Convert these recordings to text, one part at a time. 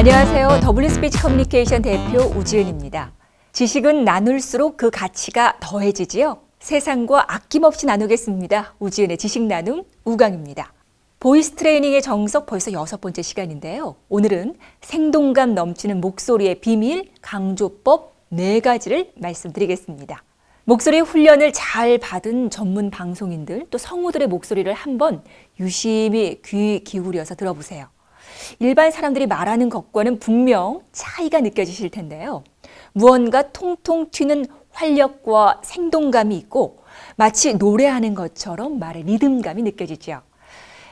안녕하세요. 더블린 스피치 커뮤니케이션 대표 우지은입니다. 지식은 나눌수록 그 가치가 더해지지요. 세상과 아낌없이 나누겠습니다. 우지은의 지식 나눔 우강입니다. 보이스 트레이닝의 정석 벌써 여섯 번째 시간인데요. 오늘은 생동감 넘치는 목소리의 비밀 강조법 네 가지를 말씀드리겠습니다. 목소리 훈련을 잘 받은 전문 방송인들 또 성우들의 목소리를 한번 유심히 귀 기울여서 들어보세요. 일반 사람들이 말하는 것과는 분명 차이가 느껴지실 텐데요. 무언가 통통 튀는 활력과 생동감이 있고 마치 노래하는 것처럼 말의 리듬감이 느껴지죠.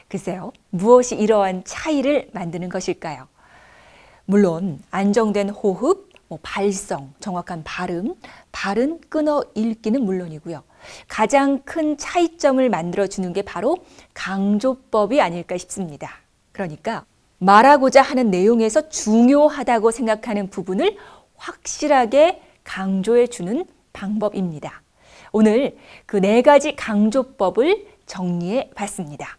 글쎄요, 무엇이 이러한 차이를 만드는 것일까요? 물론 안정된 호흡, 뭐 발성, 정확한 발음, 발은 끊어 읽기는 물론이고요. 가장 큰 차이점을 만들어 주는 게 바로 강조법이 아닐까 싶습니다. 그러니까 말하고자 하는 내용에서 중요하다고 생각하는 부분을 확실하게 강조해 주는 방법입니다. 오늘 그 네 가지 강조법을 정리해 봤습니다.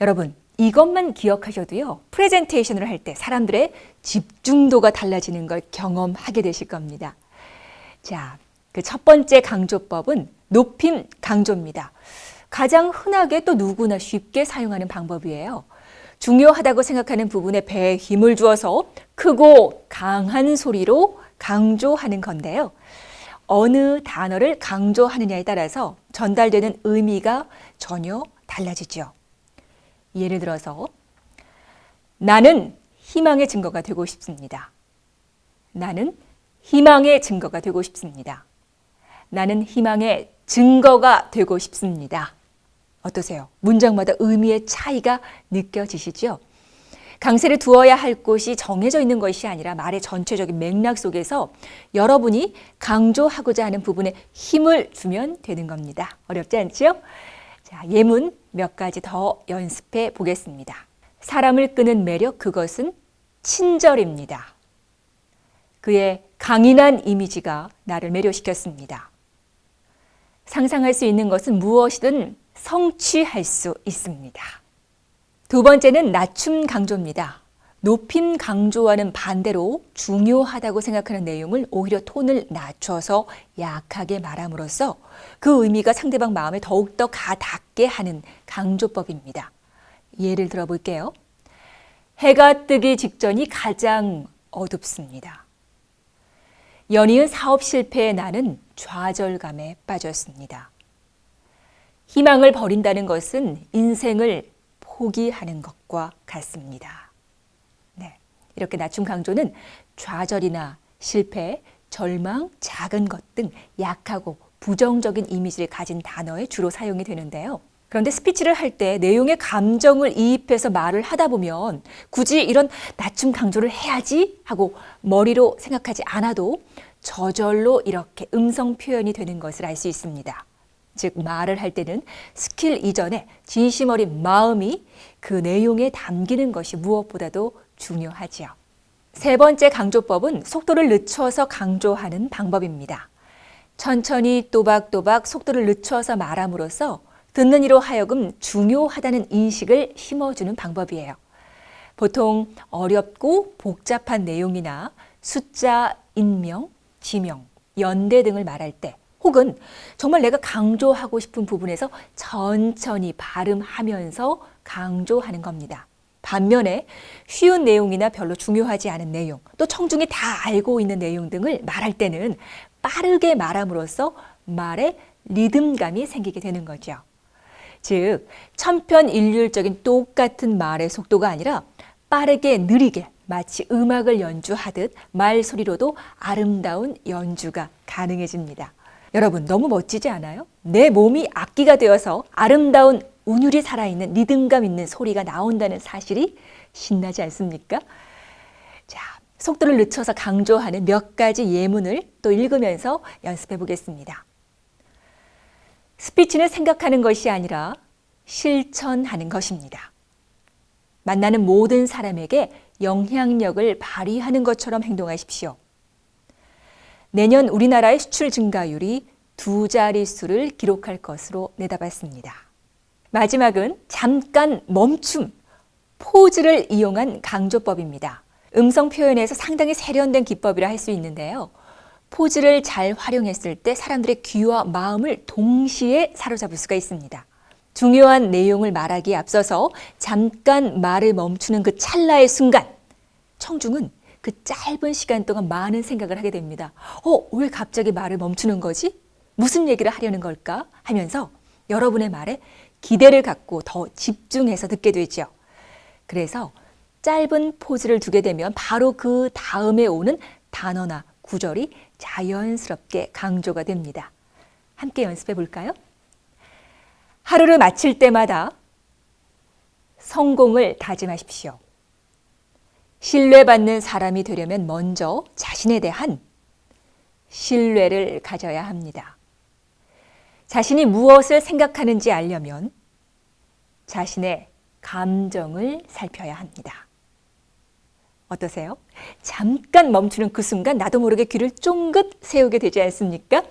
여러분, 이것만 기억하셔도요, 프레젠테이션을 할 때 사람들의 집중도가 달라지는 걸 경험하게 되실 겁니다. 자, 그 첫 번째 강조법은 높임 강조입니다. 가장 흔하게 또 누구나 쉽게 사용하는 방법이에요. 중요하다고 생각하는 부분에 배에 힘을 주어서 크고 강한 소리로 강조하는 건데요. 어느 단어를 강조하느냐에 따라서 전달되는 의미가 전혀 달라지죠. 예를 들어서 나는 희망의 증거가 되고 싶습니다. 나는 희망의 증거가 되고 싶습니다. 나는 희망의 증거가 되고 싶습니다. 어떠세요? 문장마다 의미의 차이가 느껴지시죠? 강세를 두어야 할 곳이 정해져 있는 것이 아니라 말의 전체적인 맥락 속에서 여러분이 강조하고자 하는 부분에 힘을 주면 되는 겁니다. 어렵지 않지요? 자, 예문 몇 가지 더 연습해 보겠습니다. 사람을 끄는 매력 그것은 친절입니다. 그의 강인한 이미지가 나를 매료시켰습니다. 상상할 수 있는 것은 무엇이든 성취할 수 있습니다. 두 번째는 낮춤 강조입니다. 높임 강조와는 반대로 중요하다고 생각하는 내용을 오히려 톤을 낮춰서 약하게 말함으로써 그 의미가 상대방 마음에 더욱더 가닿게 하는 강조법입니다. 예를 들어 볼게요. 해가 뜨기 직전이 가장 어둡습니다. 연이은 사업 실패의 나는 좌절감에 빠졌습니다. 희망을 버린다는 것은 인생을 포기하는 것과 같습니다. 네. 이렇게 낮춤 강조는 좌절이나 실패, 절망, 작은 것 등 약하고 부정적인 이미지를 가진 단어에 주로 사용이 되는데요. 그런데 스피치를 할 때 내용의 감정을 이입해서 말을 하다 보면 굳이 이런 낮춤 강조를 해야지 하고 머리로 생각하지 않아도 저절로 이렇게 음성 표현이 되는 것을 알 수 있습니다. 즉 말을 할 때는 스킬 이전에 진심 어린 마음이 그 내용에 담기는 것이 무엇보다도 중요하지요. 세 번째 강조법은 속도를 늦춰서 강조하는 방법입니다. 천천히 또박또박 속도를 늦춰서 말함으로써 듣는 이로 하여금 중요하다는 인식을 심어주는 방법이에요. 보통 어렵고 복잡한 내용이나 숫자, 인명, 지명, 연대 등을 말할 때 혹은 정말 내가 강조하고 싶은 부분에서 천천히 발음하면서 강조하는 겁니다. 반면에 쉬운 내용이나 별로 중요하지 않은 내용, 또 청중이 다 알고 있는 내용 등을 말할 때는 빠르게 말함으로써 말에 리듬감이 생기게 되는 거죠. 즉, 천편일률적인 똑같은 말의 속도가 아니라 빠르게 느리게 마치 음악을 연주하듯 말 소리로도 아름다운 연주가 가능해집니다. 여러분 너무 멋지지 않아요? 내 몸이 악기가 되어서 아름다운 운율이 살아있는 리듬감 있는 소리가 나온다는 사실이 신나지 않습니까? 자, 속도를 늦춰서 강조하는 몇 가지 예문을 또 읽으면서 연습해 보겠습니다. 스피치는 생각하는 것이 아니라 실천하는 것입니다. 만나는 모든 사람에게 영향력을 발휘하는 것처럼 행동하십시오. 내년 우리나라의 수출 증가율이 두 자릿수를 기록할 것으로 내다봤습니다. 마지막은 잠깐 멈춤, 포즈를 이용한 강조법입니다. 음성 표현에서 상당히 세련된 기법이라 할 수 있는데요. 포즈를 잘 활용했을 때 사람들의 귀와 마음을 동시에 사로잡을 수가 있습니다. 중요한 내용을 말하기에 앞서서 잠깐 말을 멈추는 그 찰나의 순간, 청중은 그 짧은 시간 동안 많은 생각을 하게 됩니다. 어, 왜 갑자기 말을 멈추는 거지? 무슨 얘기를 하려는 걸까? 하면서 여러분의 말에 기대를 갖고 더 집중해서 듣게 되죠. 그래서 짧은 포즈를 두게 되면 바로 그 다음에 오는 단어나 구절이 자연스럽게 강조가 됩니다. 함께 연습해 볼까요? 하루를 마칠 때마다 성공을 다짐하십시오. 신뢰받는 사람이 되려면 먼저 자신에 대한 신뢰를 가져야 합니다. 자신이 무엇을 생각하는지 알려면 자신의 감정을 살펴야 합니다. 어떠세요? 잠깐 멈추는 그 순간 나도 모르게 귀를 쫑긋 세우게 되지 않습니까?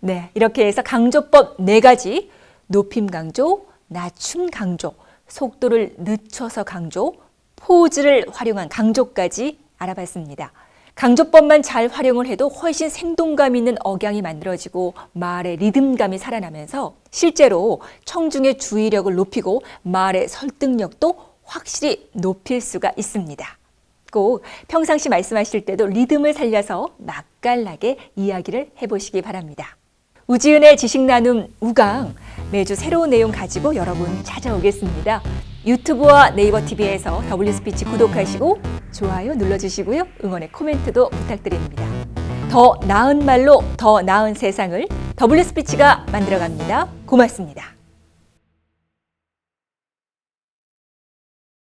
네, 이렇게 해서 강조법 네 가지 높임 강조, 낮춤 강조, 속도를 늦춰서 강조, 포즈를 활용한 강조까지 알아봤습니다. 강조법만 잘 활용을 해도 훨씬 생동감 있는 억양이 만들어지고 말의 리듬감이 살아나면서 실제로 청중의 주의력을 높이고 말의 설득력도 확실히 높일 수가 있습니다. 꼭 평상시 말씀하실 때도 리듬을 살려서 맛깔나게 이야기를 해보시기 바랍니다. 우지은의 지식 나눔 우강 매주 새로운 내용 가지고 여러분 찾아오겠습니다. 유튜브와 네이버 TV에서 W 스피치 구독하시고 좋아요 눌러주시고요. 응원의 코멘트도 부탁드립니다. 더 나은 말로 더 나은 세상을 W 스피치가 만들어갑니다. 고맙습니다.